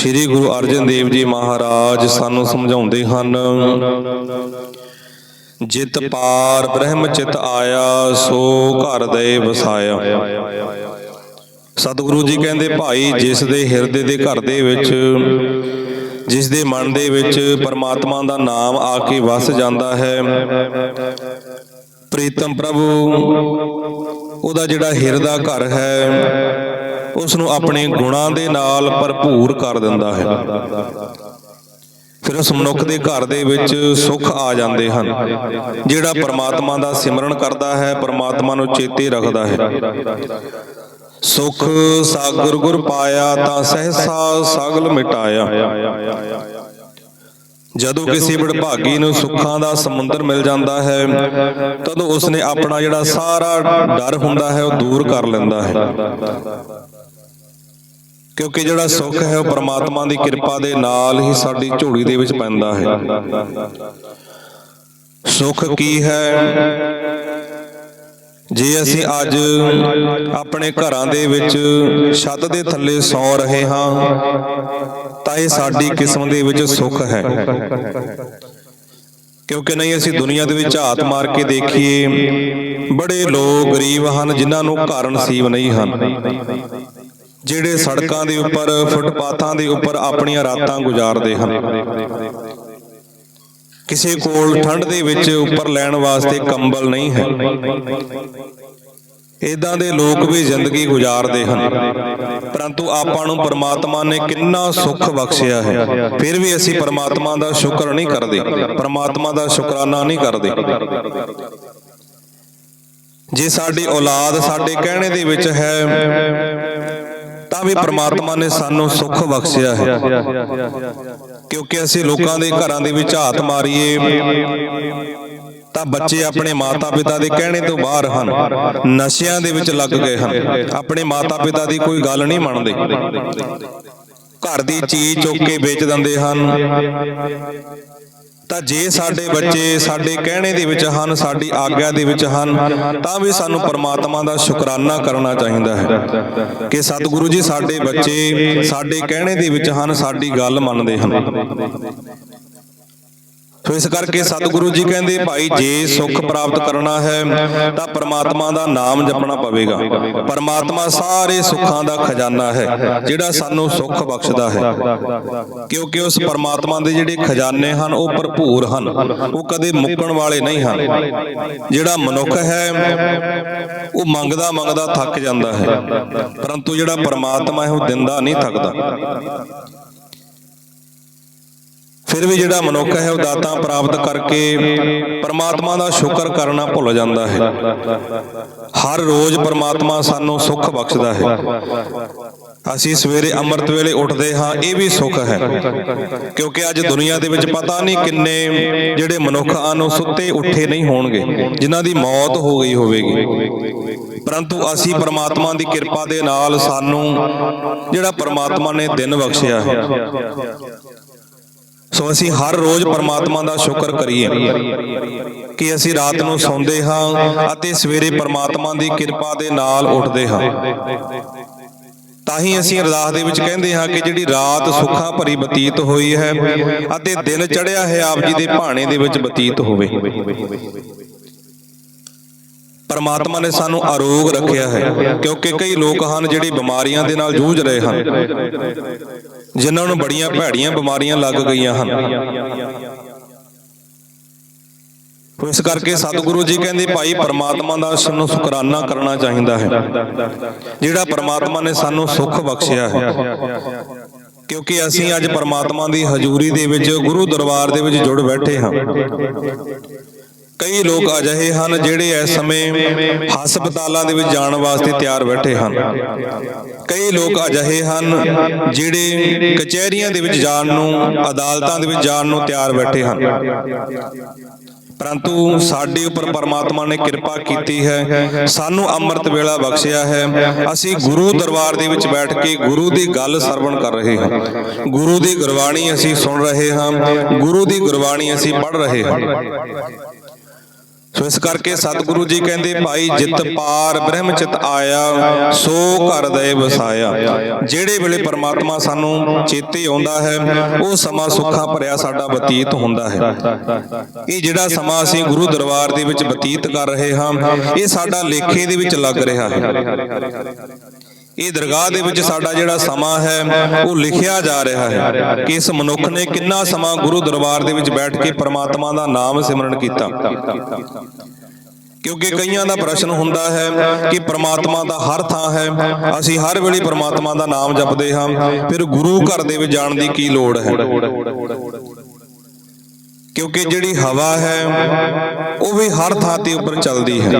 ਸ੍ਰੀ ਗੁਰੂ ਅਰਜਨ ਦੇਵ ਜੀ ਮਹਾਰਾਜ ਸਾਨੂੰ ਸਮਝਾਉਂਦੇ ਹਨ, ਜਿਤ ਪਾਰ ਬ੍ਰਹਮ ਚਿਤ ਆਇਆ, ਸੋ ਘਰ ਦੇ ਵਸਾਇਆ। ਸਤਿਗੁਰੂ ਜੀ ਕਹਿੰਦੇ, ਭਾਈ, ਜਿਸ ਦੇ ਹਿਰਦੇ ਦੇ ਘਰ ਦੇ ਵਿੱਚ, ਜਿਸ ਦੇ ਮਨ ਦੇ ਵਿੱਚ ਪਰਮਾਤਮਾ ਦਾ ਨਾਮ ਆ ਕੇ ਵਸ ਜਾਂਦਾ ਹੈ, ਪ੍ਰੀਤਮ ਪ੍ਰਭੂ, ਉਹਦਾ ਜਿਹੜਾ ਹਿਰਦਾ ਘਰ ਹੈ ਉਸ ਨੂੰ ਆਪਣੇ ਗੁਣਾਂ ਦੇ ਨਾਲ ਭਰਪੂਰ ਕਰ ਦਿੰਦਾ ਹੈ। ਫਿਰ ਉਸ ਮਨੁੱਖ ਦੇ ਘਰ ਦੇ ਵਿੱਚ ਸੁੱਖ ਆ ਜਾਂਦੇ ਹਨ ਜਿਹੜਾ ਪਰਮਾਤਮਾ ਦਾ ਸਿਮਰਨ ਕਰਦਾ ਹੈ ਪਰਮਾਤਮਾ ਨੂੰ ਚੇਤੇ ਰੱਖਦਾ ਹੈ। ਸੁਖ ਸਾਗਰ ਗੁਰ ਪਾਇਆ ਤਾਂ ਸਹਸਾ ਸਗਲ ਮਿਟਾਇਆ। ਜਦੋਂ ਕਿਸੇ ਵਡਭਾਗੀ ਨੂੰ ਸੁੱਖਾਂ ਦਾ ਸਮੁੰਦਰ ਮਿਲ ਜਾਂਦਾ ਹੈ ਤਦੋਂ ਉਸਨੇ ਆਪਣਾ ਜਿਹੜਾ ਸਾਰਾ ਡਰ ਹੁੰਦਾ ਹੈ ਉਹ ਦੂਰ ਕਰ ਲੈਂਦਾ ਹੈ। ਕਿਉਂਕਿ ਜਿਹੜਾ ਸੁੱਖ ਹੈ ਉਹ ਪ੍ਰਮਾਤਮਾ ਦੀ ਕਿਰਪਾ ਦੇ ਨਾਲ ਹੀ ਸਾਡੀ ਝੋਲੀ ਦੇ ਵਿੱਚ ਪੈਂਦਾ ਹੈ। ਸੁੱਖ ਕੀ ਹੈ? ਜੇ ਅਸੀਂ ਅੱਜ ਆਪਣੇ ਘਰਾਂ ਦੇ ਵਿੱਚ ਛੱਤ ਦੇ ਥੱਲੇ ਸੌ ਰਹੇ ਹਾਂ, ਤਾਂ ਇਹ ਸਾਡੀ ਕਿਸਮ ਦੇ ਵਿੱਚ ਸੁੱਖ ਹੈ। ਕਿਉਂਕਿ ਨਹੀਂ, ਅਸੀਂ ਦੁਨੀਆ ਦੇ ਵਿੱਚ ਝਾਤ ਮਾਰ ਕੇ ਦੇਖੀਏ, ਬੜੇ ਲੋਕ ਗਰੀਬ ਹਨ ਜਿਨ੍ਹਾਂ ਨੂੰ ਘਰ ਨਸੀਬ ਨਹੀਂ ਹਨ। ਜਿਹੜੇ ਸੜਕਾਂ ਦੇ ਉੱਪਰ, ਫੁੱਟਪਾਥਾਂ ਦੇ ਉੱਪਰ ਆਪਣੀਆਂ ਰਾਤਾਂ ਗੁਜ਼ਾਰਦੇ ਹਨ। ਕਿਸੇ ਕੋਲ ਠੰਡ ਦੇ ਵਿੱਚ ਉੱਪਰ ਲੈਣ ਵਾਸਤੇ ਕੰਬਲ ਨਹੀਂ ਹੈ। ਇਦਾਂ ਦੇ ਲੋਕ ਵੀ ਜ਼ਿੰਦਗੀ ਗੁਜ਼ਾਰਦੇ ਹਨ। ਪਰੰਤੂ ਆਪਾਂ ਨੂੰ ਪਰਮਾਤਮਾ ਨੇ ਕਿੰਨਾ ਸੁੱਖ ਬਖਸ਼ਿਆ ਹੈ। ਫਿਰ ਵੀ ਅਸੀਂ ਪਰਮਾਤਮਾ ਦਾ ਸ਼ੁਕਰ ਨਹੀਂ ਕਰਦੇ। ਪਰਮਾਤਮਾ ਦਾ ਸ਼ੁਕਰਾਨਾ ਨਹੀਂ ਕਰਦੇ। ਜੇ ਸਾਡੀ ਔਲਾਦ ਸਾਡੇ ਕਹਿਣੇ ਦੇ ਵਿੱਚ ਹੈ ਤਾਂ ਵੀ ਪ੍ਰਮਾਤਮਾ ਨੇ ਸਾਨੂੰ ਸੁੱਖ ਬਖਸ਼ਿਆ ਹੈ। ਕਿਉਂਕਿ ਅਸੀਂ ਲੋਕਾਂ ਦੇ ਘਰਾਂ ਦੇ ਵਿੱਚ ਹੱਥ ਮਾਰੀਏ ਤਾਂ ਬੱਚੇ ਆਪਣੇ ਮਾਤਾ-ਪਿਤਾ ਦੇ ਕਹਿਣੇ ਤੋਂ ਬਾਹਰ ਹਨ ਨਸ਼ਿਆਂ ਦੇ ਵਿੱਚ ਲੱਗ ਗਏ ਹਨ। ਆਪਣੇ ਮਾਤਾ-ਪਿਤਾ ਦੀ ਕੋਈ ਗੱਲ ਨਹੀਂ ਮੰਨਦੇ। ਘਰ ਦੀ ਚੀਜ਼ ਚੁੱਕ ਕੇ ਵੇਚ ਦਿੰਦੇ ਹਨ। ਤਾਂ ਜੇ ਸਾਡੇ ਬੱਚੇ ਸਾਡੇ ਕਹਿਣੇ ਦੇ ਵਿੱਚ ਹਨ, ਸਾਡੀ ਆਗਿਆ ਦੇ ਵਿੱਚ ਹਨ, ਤਾਂ ਵੀ ਸਾਨੂੰ ਪਰਮਾਤਮਾ ਦਾ ਸ਼ੁਕਰਾਨਾ ਕਰਨਾ ਚਾਹੀਦਾ ਹੈ। ਕਿ ਸਤਿਗੁਰੂ ਜੀ ਸਾਡੇ ਬੱਚੇ ਸਾਡੇ ਕਹਿਣੇ ਦੇ ਵਿੱਚ ਹਨ, ਸਾਡੀ ਗੱਲ ਮੰਨਦੇ ਹਨ। ਸੋ ਇਸ ਕਰਕੇ ਸਤਿਗੁਰੂ ਜੀ ਕਹਿੰਦੇ ਭਾਈ ਜੇ ਸੁੱਖ ਪ੍ਰਾਪਤ ਕਰਨਾ ਹੈ ਤਾਂ ਪਰਮਾਤਮਾ ਦਾ ਨਾਮ ਜਪਣਾ ਪਵੇਗਾ। ਪਰਮਾਤਮਾ ਸਾਰੇ ਸੁੱਖਾਂ ਦਾ ਖਜ਼ਾਨਾ ਹੈ ਜਿਹੜਾ ਸਾਨੂੰ ਸੁੱਖ ਬਖਸ਼ਦਾ ਹੈ। ਕਿਉਂਕਿ ਉਸ ਪਰਮਾਤਮਾ ਦੇ ਜਿਹੜੇ ਖਜ਼ਾਨੇ ਹਨ ਉਹ ਭਰਪੂਰ ਹਨ। ਉਹ ਕਦੇ ਮੁੱਕਣ ਵਾਲੇ ਨਹੀਂ ਹਨ। ਜਿਹੜਾ ਮਨੁੱਖ ਹੈ ਉਹ ਮੰਗਦਾ ਮੰਗਦਾ ਥੱਕ ਜਾਂਦਾ ਹੈ। ਪਰੰਤੂ ਜਿਹੜਾ ਪਰਮਾਤਮਾ ਹੈ ਉਹ ਦਿੰਦਾ ਨਹੀਂ ਥੱਕਦਾ। ਫਿਰ ਵੀ ਜਿਹੜਾ ਮਨੁੱਖ ਹੈ ਉਹ ਦਾਤਾਂ ਪ੍ਰਾਪਤ ਕਰਕੇ ਪਰਮਾਤਮਾ ਦਾ ਸ਼ੁਕਰ ਕਰਨਾ ਭੁੱਲ ਜਾਂਦਾ ਹੈ। ਹਰ ਰੋਜ਼ ਪਰਮਾਤਮਾ ਸਾਨੂੰ ਸੁੱਖ ਬਖਸ਼ਦਾ ਹੈ। ਅਸੀਂ ਸਵੇਰੇ ਅੰਮ੍ਰਿਤ ਵੇਲੇ ਉੱਠਦੇ ਹਾਂ, ਇਹ ਵੀ ਸੁੱਖ ਹੈ। ਕਿਉਂਕਿ ਅੱਜ ਦੁਨੀਆ ਦੇ ਵਿੱਚ ਪਤਾ ਨਹੀਂ ਕਿੰਨੇ ਜਿਹੜੇ ਮਨੁੱਖ ਹਨ, ਉਹ ਸੁੱਤੇ ਉੱਠੇ ਨਹੀਂ ਹੋਣਗੇ, ਜਿਨ੍ਹਾਂ ਦੀ ਮੌਤ ਹੋ ਗਈ ਹੋਵੇਗੀ। ਪਰੰਤੂ ਅਸੀਂ ਪਰਮਾਤਮਾ ਦੀ ਕਿਰਪਾ ਦੇ ਨਾਲ ਸਾਨੂੰ ਜਿਹੜਾ ਪਰਮਾਤਮਾ ਨੇ ਦਿਨ ਬਖਸ਼ਿਆ ਹੈ ਸੋ ਅਸੀਂ ਹਰ ਰੋਜ਼ ਪਰਮਾਤਮਾ ਦਾ ਸ਼ੁਕਰ ਕਰੀਏ ਕਿ ਅਸੀਂ ਰਾਤ ਨੂੰ ਸੌਂਦੇ ਹਾਂ ਅਤੇ ਸਵੇਰੇ ਪਰਮਾਤਮਾ ਦੀ ਕਿਰਪਾ ਦੇ ਨਾਲ ਉੱਠਦੇ ਹਾਂ। ਤਾਂ ਹੀ ਅਸੀਂ ਅਰਦਾਸ ਦੇ ਵਿੱਚ ਕਹਿੰਦੇ ਹਾਂ ਕਿ ਜਿਹੜੀ ਰਾਤ ਸੁੱਖਾਂ ਭਰੀ ਬਤੀਤ ਹੋਈ ਹੈ ਅਤੇ ਦਿਨ ਚੜ੍ਹਿਆ ਹੈ, ਆਪ ਜੀ ਦੇ ਭਾਣੇ ਦੇ ਵਿੱਚ ਬਤੀਤ ਹੋਵੇ। ਪਰਮਾਤਮਾ ਨੇ ਸਾਨੂੰ ਆਰੋਗ ਰੱਖਿਆ ਹੈ। ਕਿਉਂਕਿ ਕਈ ਲੋਕ ਹਨ ਜਿਹੜੇ ਬਿਮਾਰੀਆਂ ਦੇ ਨਾਲ ਜੂਝ ਰਹੇ ਹਨ। ਜਿਨ੍ਹਾਂ ਨੂੰ ਬੜੀਆਂ ਭੈੜੀਆਂ ਬਿਮਾਰੀਆਂ ਲੱਗ ਗਈਆਂ ਹਨ। ਇਸ ਕਰਕੇ ਸਤਿਗੁਰੂ ਜੀ ਕਹਿੰਦੇ ਭਾਈ ਪਰਮਾਤਮਾ ਦਾ ਸਾਨੂੰ ਸ਼ੁਕਰਾਨਾ ਕਰਨਾ ਚਾਹੀਦਾ ਹੈ। ਜਿਹੜਾ ਪਰਮਾਤਮਾ ਨੇ ਸਾਨੂੰ ਸੁੱਖ ਬਖਸ਼ਿਆ ਹੈ। ਕਿਉਂਕਿ ਅਸੀਂ ਅੱਜ ਪਰਮਾਤਮਾ ਦੀ ਹਜ਼ੂਰੀ ਦੇ ਵਿੱਚ ਗੁਰੂ ਦਰਬਾਰ ਦੇ ਵਿੱਚ ਜੁੜ ਬੈਠੇ ਹਾਂ। ਕਈ ਲੋਕ ਅਜਿਹੇ ਹਨ ਜਿਹੜੇ ਇਸ ਸਮੇਂ ਹਸਪਤਾਲਾਂ ਦੇ ਵਿੱਚ ਜਾਣ ਵਾਸਤੇ ਤਿਆਰ ਬੈਠੇ ਹਨ। ਕਈ ਲੋਕ ਅਜਿਹੇ ਹਨ ਜਿਹੜੇ ਕਚਹਿਰੀਆਂ ਦੇ ਵਿੱਚ ਜਾਣ ਨੂੰ ਅਦਾਲਤਾਂ ਦੇ ਵਿੱਚ ਜਾਣ ਨੂੰ ਤਿਆਰ ਬੈਠੇ ਹਨ। ਪਰੰਤੂ ਸਾਡੇ ਉੱਪਰ ਪਰਮਾਤਮਾ ਨੇ ਕਿਰਪਾ ਕੀਤੀ ਹੈ ਸਾਨੂੰ ਅੰਮ੍ਰਿਤ ਵੇਲਾ ਬਖਸ਼ਿਆ ਹੈ। ਅਸੀਂ ਗੁਰੂ ਦਰਬਾਰ ਦੇ ਵਿੱਚ ਬੈਠ ਕੇ ਗੁਰੂ ਦੀ ਗੱਲ ਸਰਵਣ ਕਰ ਰਹੇ ਹਾਂ। ਗੁਰੂ ਦੀ ਗੁਰਬਾਣੀ ਅਸੀਂ ਸੁਣ ਰਹੇ ਹਾਂ ਗੁਰੂ ਦੀ ਗੁਰਬਾਣੀ ਅਸੀਂ ਪੜ੍ਹ ਰਹੇ ਹਾਂ। ਸੋ ਇਸ ਕਰਕੇ ਸਤਿਗੁਰੂ ਜੀ ਕਹਿੰਦੇ ਭਾਈ ਜਿਤ ਪਾਰ ਬ੍ਰਹਮ ਚਿਤ ਆਇਆ ਸੋ ਘਰ ਦੇ ਵਸਾਇਆ। ਜਿਹੜੇ ਵੇਲੇ ਪਰਮਾਤਮਾ ਸਾਨੂੰ ਚੇਤੇ ਆਉਂਦਾ ਹੈ ਉਹ ਸਮਾਂ ਸੁੱਖਾਂ ਭਰਿਆ ਸਾਡਾ ਬਤੀਤ ਹੁੰਦਾ ਹੈ। ਇਹ ਜਿਹੜਾ ਸਮਾਂ ਅਸੀਂ ਗੁਰੂ ਦਰਬਾਰ ਦੇ ਵਿੱਚ ਬਤੀਤ ਕਰ ਰਹੇ ਹਾਂ ਇਹ ਸਾਡਾ ਲੇਖੇ ਦੇ ਵਿੱਚ ਲੱਗ ਰਿਹਾ ਹੈ। ਇਹ ਦਰਗਾਹ ਦੇ ਵਿੱਚ ਸਾਡਾ ਜਿਹੜਾ ਸਮਾਂ ਹੈ, ਉਹ ਲਿਖਿਆ ਜਾ ਰਿਹਾ ਹੈ ਕਿ ਇਸ ਮਨੁੱਖ ਨੇ ਕਿੰਨਾ ਸਮਾਂ ਗੁਰੂ ਦਰਬਾਰ ਦੇ ਵਿੱਚ ਬੈਠ ਕੇ ਪਰਮਾਤਮਾ ਦਾ ਨਾਮ ਸਿਮਰਨ ਕੀਤਾ। ਕਿਉਂਕਿ ਕਈਆਂ ਦਾ ਪ੍ਰਸ਼ਨ ਹੁੰਦਾ ਹੈ ਕਿ ਪ੍ਰਮਾਤਮਾ ਦਾ ਹਰ ਥਾਂ ਹੈ, ਅਸੀਂ ਹਰ ਵੇਲੇ ਪ੍ਰਮਾਤਮਾ ਦਾ ਨਾਮ ਜਪਦੇ ਹਾਂ, ਫਿਰ ਗੁਰੂ ਘਰ ਦੇ ਵਿੱਚ ਜਾਣ ਦੀ ਕੀ ਲੋੜ ਹੈ? ਕਿਉਂਕਿ ਜਿਹੜੀ ਹਵਾ ਹੈ, ਉਹ ਵੀ ਹਰ ਥਾਂ ਤੇ ਉੱਪਰ ਚੱਲਦੀ ਹੈ।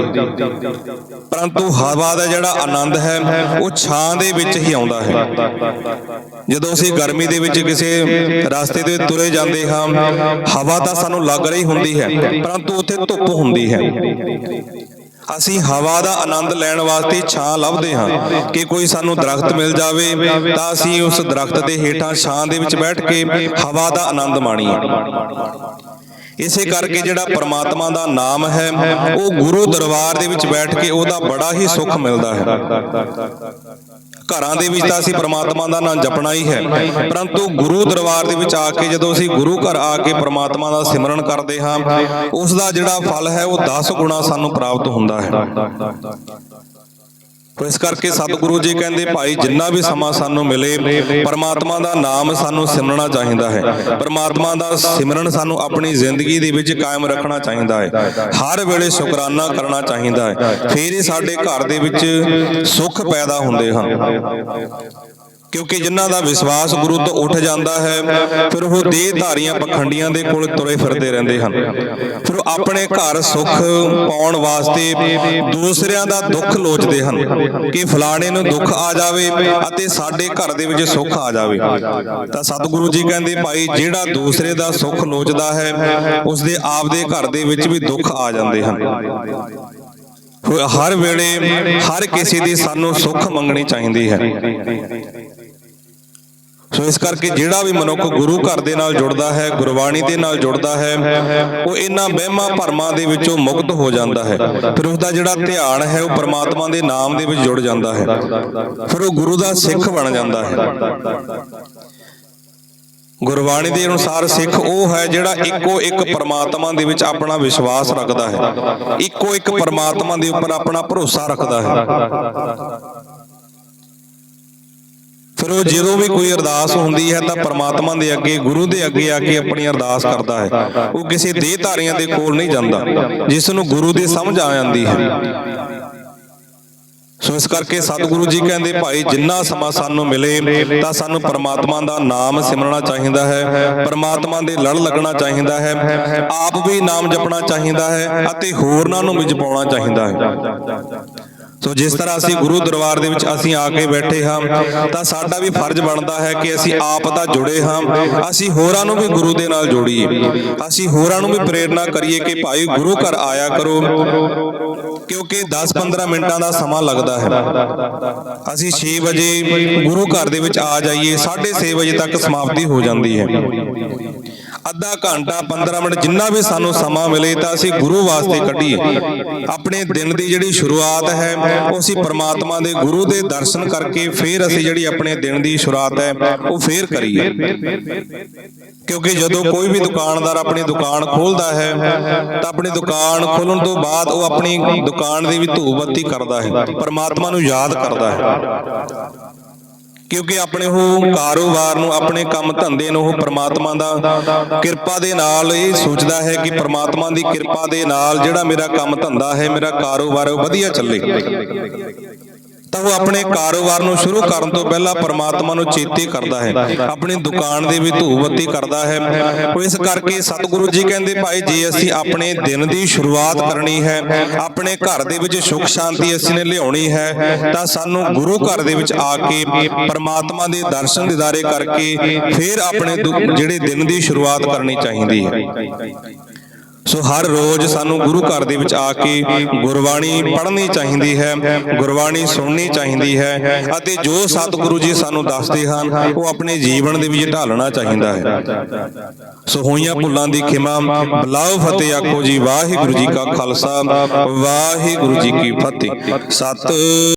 ਪਰੰਤੂ ਹਵਾ ਦਾ ਜਿਹੜਾ ਆਨੰਦ ਹੈ, ਉਹ ਛਾਂ ਦੇ ਵਿੱਚ ਹੀ ਆਉਂਦਾ ਹੈ। ਜਦੋਂ ਅਸੀਂ ਗਰਮੀ ਦੇ ਵਿੱਚ ਕਿਸੇ ਰਸਤੇ ਤੇ ਤੁਰੇ ਜਾਂਦੇ ਹਾਂ, ਹਵਾ ਤਾਂ ਸਾਨੂੰ ਲੱਗ ਰਹੀ ਹੁੰਦੀ ਹੈ, ਪਰੰਤੂ ਉੱਥੇ ਧੁੱਪ ਹੁੰਦੀ ਹੈ। ਅਸੀਂ ਹਵਾ ਦਾ ਆਨੰਦ ਲੈਣ ਵਾਸਤੇ ਛਾਂ ਲੱਭਦੇ ਹਾਂ ਕਿ ਕੋਈ ਸਾਨੂੰ ਦਰਖਤ ਮਿਲ ਜਾਵੇ, ਤਾਂ ਅਸੀਂ ਉਸ ਦਰਖਤ ਦੇ ਹੇਠਾਂ ਛਾਂ ਦੇ ਵਿੱਚ ਬੈਠ ਕੇ ਹਵਾ ਦਾ ਆਨੰਦ ਮਾਣੀਏ। ਇਸੇ ਕਰਕੇ ਜਿਹੜਾ ਪਰਮਾਤਮਾ ਦਾ ਨਾਮ ਹੈ, ਉਹ ਗੁਰੂ ਦਰਬਾਰ ਦੇ ਵਿੱਚ ਬੈਠ ਕੇ ਉਹਦਾ ਬੜਾ ਹੀ ਸੁੱਖ ਮਿਲਦਾ ਹੈ। ਘਰਾਂ ਦੇ ਵਿੱਚ ਤਾਂ ਅਸੀਂ ਪ੍ਰਮਾਤਮਾ ਦਾ ਨਾਮ ਜਪਣਾ ਹੀ ਹੈ। ਪਰੰਤੂ ਗੁਰੂ ਦਰਬਾਰ ਦੇ ਵਿੱਚ ਆ ਕੇ ਜਦੋਂ ਅਸੀਂ ਗੁਰੂ ਘਰ ਆ ਕੇ ਪ੍ਰਮਾਤਮਾ ਦਾ ਸਿਮਰਨ ਕਰਦੇ ਹਾਂ, ਉਸ ਦਾ ਜਿਹੜਾ ਫਲ ਹੈ ਉਹ 10 ਗੁਣਾ ਸਾਨੂੰ ਪ੍ਰਾਪਤ ਹੁੰਦਾ ਹੈ। ਤੋ ਇਸ ਕਰਕੇ ਸਤਿਗੁਰੂ ਜੀ ਕਹਿੰਦੇ ਭਾਈ, ਜਿੰਨਾ ਵੀ ਸਮਾਂ ਸਾਨੂੰ ਮਿਲੇ, ਪਰਮਾਤਮਾ ਦਾ ਨਾਮ ਸਾਨੂੰ ਸਿਮਰਨਾ ਚਾਹੀਦਾ ਹੈ। ਪਰਮਾਤਮਾ ਦਾ ਸਿਮਰਨ ਸਾਨੂੰ ਆਪਣੀ ਜ਼ਿੰਦਗੀ ਦੇ ਵਿੱਚ ਕਾਇਮ ਰੱਖਣਾ ਚਾਹੀਦਾ ਹੈ। ਹਰ ਵੇਲੇ ਸ਼ੁਕਰਾਨਾ ਕਰਨਾ ਚਾਹੀਦਾ ਹੈ। ਫਿਰ ਹੀ ਸਾਡੇ ਘਰ ਦੇ ਵਿੱਚ ਸੁੱਖ ਪੈਦਾ ਹੁੰਦੇ ਹਨ। ਕਿਉਂਕਿ ਜਿਨ੍ਹਾਂ ਦਾ ਵਿਸ਼ਵਾਸ ਗੁਰੂ ਤੋਂ ਉੱਠ ਜਾਂਦਾ ਹੈ, ਫਿਰ ਉਹ ਦੇਹ ਧਾਰੀਆਂ ਪਖੰਡੀਆਂ ਦੇ ਕੋਲ ਤੁਰੇ ਫਿਰਦੇ ਰਹਿੰਦੇ ਹਨ। ਫਿਰ ਉਹ ਆਪਣੇ ਘਰ ਸੁੱਖ ਪਾਉਣ ਵਾਸਤੇ ਦੂਸਰਿਆਂ ਦਾ ਦੁੱਖ ਲੋਚਦੇ ਹਨ ਕਿ ਫਲਾਣੇ ਨੂੰ ਦੁੱਖ ਆ ਜਾਵੇ ਅਤੇ ਸਾਡੇ ਘਰ ਦੇ ਵਿੱਚ ਸੁੱਖ ਆ ਜਾਵੇ। ਤਾਂ ਸਤਿਗੁਰੂ ਜੀ ਕਹਿੰਦੇ, ਭਾਈ, ਜਿਹੜਾ ਦੂਸਰੇ ਦਾ ਸੁੱਖ ਲੋਚਦਾ ਹੈ ਉਸ ਦੇ ਆਪ ਘਰ ਦੇ ਵਿੱਚ ਵੀ ਦੁੱਖ ਆ ਜਾਂਦੇ ਹਨ। ਹਰ ਵੇਲੇ ਹਰ ਕਿਸੇ ਦੀ ਸਾਨੂੰ ਸੁੱਖ ਮੰਗਣੀ ਚਾਹੀਦੀ ਹੈ। ਸੋ ਇਸ ਕਰਕੇ ਜਿਹੜਾ ਵੀ ਮਨੁੱਖ ਗੁਰੂ ਘਰ ਦੇ ਨਾਲ ਜੁੜਦਾ ਹੈ, ਗੁਰਬਾਣੀ ਦੇ ਨਾਲ ਜੁੜਦਾ ਹੈ, ਉਹ ਇਹਨਾਂ ਵਹਿਮਾਂ ਭਰਮਾਂ ਦੇ ਵਿੱਚੋਂ ਮੁਕਤ ਹੋ ਜਾਂਦਾ ਹੈ। ਫਿਰ ਉਸ ਦਾ ਜਿਹੜਾ ਧਿਆਨ ਹੈ, ਉਹ ਪਰਮਾਤਮਾ ਦੇ ਨਾਮ ਦੇ ਵਿੱਚ ਜੁੜ ਜਾਂਦਾ ਹੈ। ਫਿਰ ਉਹ ਗੁਰੂ ਦਾ ਸਿੱਖ ਬਣ ਜਾਂਦਾ ਹੈ। ਗੁਰਬਾਣੀ ਦੇ ਅਨੁਸਾਰ ਸਿੱਖ ਉਹ ਹੈ ਜਿਹੜਾ ਇੱਕੋ ਇੱਕ ਪਰਮਾਤਮਾ ਦੇ ਵਿੱਚ ਆਪਣਾ ਵਿਸ਼ਵਾਸ ਰੱਖਦਾ ਹੈ। ਇੱਕੋ ਇੱਕ ਪਰਮਾਤਮਾ ਦੇ ਉੱਪਰ ਆਪਣਾ ਭਰੋਸਾ ਰੱਖਦਾ ਹੈ। ਫਿਰ ਉਹ ਜਦੋਂ ਵੀ ਕੋਈ ਅਰਦਾਸ ਹੁੰਦੀ ਹੈ ਤਾਂ ਪਰਮਾਤਮਾ ਦੇ ਅੱਗੇ, ਗੁਰੂ ਦੇ ਅੱਗੇ ਆ ਕੇ ਆਪਣੀ ਅਰਦਾਸ ਕਰਦਾ ਹੈ। ਉਹ ਕਿਸੇ ਦੇਹ ਧਾਰੀਆਂ ਦੇ ਕੋਲ ਨਹੀਂ ਜਾਂਦਾ, ਜਿਸ ਨੂੰ ਗੁਰੂ ਦੀ ਸਮਝ ਆ ਜਾਂਦੀ ਹੈ। ਸੋ ਇਸ ਕਰਕੇ ਸਤਿਗੁਰੂ ਜੀ ਕਹਿੰਦੇ, ਭਾਈ, ਜਿੰਨਾ ਸਮਾਂ ਸਾਨੂੰ ਮਿਲੇ, ਤਾਂ ਸਾਨੂੰ ਪਰਮਾਤਮਾ ਦਾ ਨਾਮ ਸਿਮਰਨਾ ਚਾਹੀਦਾ ਹੈ, ਪਰਮਾਤਮਾ ਦੇ ਲੜ ਲੱਗਣਾ ਚਾਹੀਦਾ ਹੈ, ਆਪ ਵੀ ਨਾਮ ਜਪਣਾ ਚਾਹੀਦਾ ਹੈ ਅਤੇ ਹੋਰਨਾਂ ਨੂੰ ਵੀ ਜਪਾਉਣਾ ਚਾਹੀਦਾ ਹੈ। ਸੋ ਜਿਸ ਤਰ੍ਹਾਂ ਅਸੀਂ ਗੁਰੂ ਦਰਬਾਰ ਦੇ ਵਿੱਚ ਅਸੀਂ ਆ ਕੇ ਬੈਠੇ ਹਾਂ, ਤਾਂ ਸਾਡਾ ਵੀ ਫਰਜ਼ ਬਣਦਾ ਹੈ ਕਿ ਅਸੀਂ ਆਪ ਤਾਂ ਜੁੜੇ ਹਾਂ। ਅਸੀਂ ਹੋਰਾਂ ਨੂੰ ਵੀ ਗੁਰੂ ਦੇ ਨਾਲ ਜੋੜੀਏ। ਅਸੀਂ ਹੋਰਾਂ ਨੂੰ ਵੀ ਪ੍ਰੇਰਣਾ ਕਰੀਏ ਕਿ ਭਾਈ ਗੁਰੂ ਘਰ ਆਇਆ ਕਰੋ, ਕਿਉਂਕਿ 10-15 ਮਿੰਟਾਂ ਦਾ ਸਮਾਂ ਲੱਗਦਾ ਹੈ। ਅਸੀਂ 6 ਵਜੇ ਗੁਰੂ ਘਰ ਦੇ ਵਿੱਚ ਆ ਜਾਈਏ 6:30 ਵਜੇ ਤੱਕ ਸਮਾਪਤੀ ਹੋ ਜਾਂਦੀ ਹੈ। ਅੱਧਾ ਘੰਟਾ 15 ਮਿੰਟ ਜਿੰਨਾ ਵੀ ਸਾਨੂੰ ਸਮਾਂ ਮਿਲੇ ਤਾਂ ਅਸੀਂ ਗੁਰੂ ਵਾਸਤੇ ਕੱਢੀਏ। ਆਪਣੇ ਦਿਨ ਦੀ ਜਿਹੜੀ ਸ਼ੁਰੂਆਤ ਹੈ, ਉਹ ਅਸੀਂ ਪਰਮਾਤਮਾ ਦੇ ਗੁਰੂ ਦੇ ਦਰਸ਼ਨ ਕਰਕੇ ਫਿਰ ਅਸੀਂ ਜਿਹੜੀ ਆਪਣੇ ਦਿਨ ਦੀ ਸ਼ੁਰੂਆਤ ਹੈ, ਉਹ ਫਿਰ ਕਰੀਏ। ਕਿਉਂਕਿ ਜਦੋਂ ਕੋਈ ਵੀ ਦੁਕਾਨਦਾਰ ਆਪਣੀ ਦੁਕਾਨ ਖੋਲਦਾ ਹੈ, ਤਾਂ ਆਪਣੀ ਦੁਕਾਨ ਖੋਲਣ ਤੋਂ ਬਾਅਦ ਉਹ ਆਪਣੀ ਦੁਕਾਨ ਦੀ ਵੀ ਧੂਪ ਬੱਤੀ ਕਰਦਾ ਹੈ, ਪਰਮਾਤਮਾ ਨੂੰ ਯਾਦ ਕਰਦਾ ਹੈ। ਕਿਉਂਕਿ ਆਪਣੇ ਉਹ ਕਾਰੋਬਾਰ ਨੂੰ, ਆਪਣੇ ਕੰਮ ਧੰਦੇ ਨੂੰ ਉਹ ਪ੍ਰਮਾਤਮਾ ਦਾ ਕਿਰਪਾ ਦੇ ਨਾਲ ਇਹ ਸੋਚਦਾ ਹੈ ਕਿ ਪ੍ਰਮਾਤਮਾ ਦੀ ਕਿਰਪਾ ਦੇ ਨਾਲ ਜਿਹੜਾ ਮੇਰਾ ਕੰਮ ਧੰਦਾ ਹੈ, ਮੇਰਾ ਕਾਰੋਬਾਰ ਉਹ ਵਧੀਆ ਚੱਲੇ। ਤਾਂ ਉਹ ਆਪਣੇ ਕਾਰੋਬਾਰ ਨੂੰ ਸ਼ੁਰੂ ਕਰਨ ਤੋਂ ਪਹਿਲਾਂ ਪਰਮਾਤਮਾ ਨੂੰ ਚੇਤੇ ਕਰਦਾ ਹੈ। ਆਪਣੀ ਦੁਕਾਨ ਦੇ ਵੀ ਧੂਪ ਬੱਤੀ ਕਰਦਾ ਹੈ। ਉਹ ਇਸ ਕਰਕੇ ਸਤਿਗੁਰੂ ਜੀ ਕਹਿੰਦੇ ਭਾਈ ਜੇ ਅਸੀਂ ਆਪਣੇ ਦਿਨ ਦੀ ਸ਼ੁਰੂਆਤ ਕਰਨੀ ਹੈ ਆਪਣੇ ਘਰ ਦੇ ਵਿੱਚ ਸੁੱਖ ਸ਼ਾਂਤੀ ਅਸੀਂ ਨੇ ਲਿਆਉਣੀ ਹੈ ਤਾਂ ਸਾਨੂੰ ਗੁਰੂ ਘਰ ਦੇ ਵਿੱਚ ਆ ਕੇ ਪਰਮਾਤਮਾ ਦੇ ਦਰਸ਼ਨ ਦਿਦਾਰੇ ਕਰਕੇ ਫਿਰ ਆਪਣੇ ਜਿਹੜੇ ਦਿਨ ਦੀ ਸ਼ੁਰੂਆਤ ਕਰਨੀ ਚਾਹੀਦੀ ਹੈ। ਸੋ ਹਰ ਰੋਜ਼ ਸਾਨੂੰ ਗੁਰੂ ਘਰ ਦੇ ਵਿੱਚ ਆ ਕੇ ਗੁਰਬਾਣੀ ਪੜ੍ਹਨੀ ਚਾਹੀਦੀ ਹੈ, ਗੁਰਬਾਣੀ ਸੁਣਨੀ ਚਾਹੀਦੀ ਹੈ ਅਤੇ ਜੋ ਸਤਿਗੁਰੂ ਜੀ ਸਾਨੂੰ ਦੱਸਦੇ ਹਨ, ਉਹ ਆਪਣੇ ਜੀਵਨ ਦੇ ਵਿੱਚ ਢਾਲਣਾ ਚਾਹੀਦਾ ਹੈ। ਸੋ ਹੋਈਆਂ ਭੁੱਲਾਂ ਦੀ ਖਿਮਾ ਬਲਾਉ ਫਤਿਹ ਆਖੋ ਜੀ, ਵਾਹਿਗੁਰੂ ਜੀ ਕਾ ਖਾਲਸਾ, ਵਾਹਿਗੁਰੂ ਜੀ ਕੀ ਫਤਿਹ। ਸਤ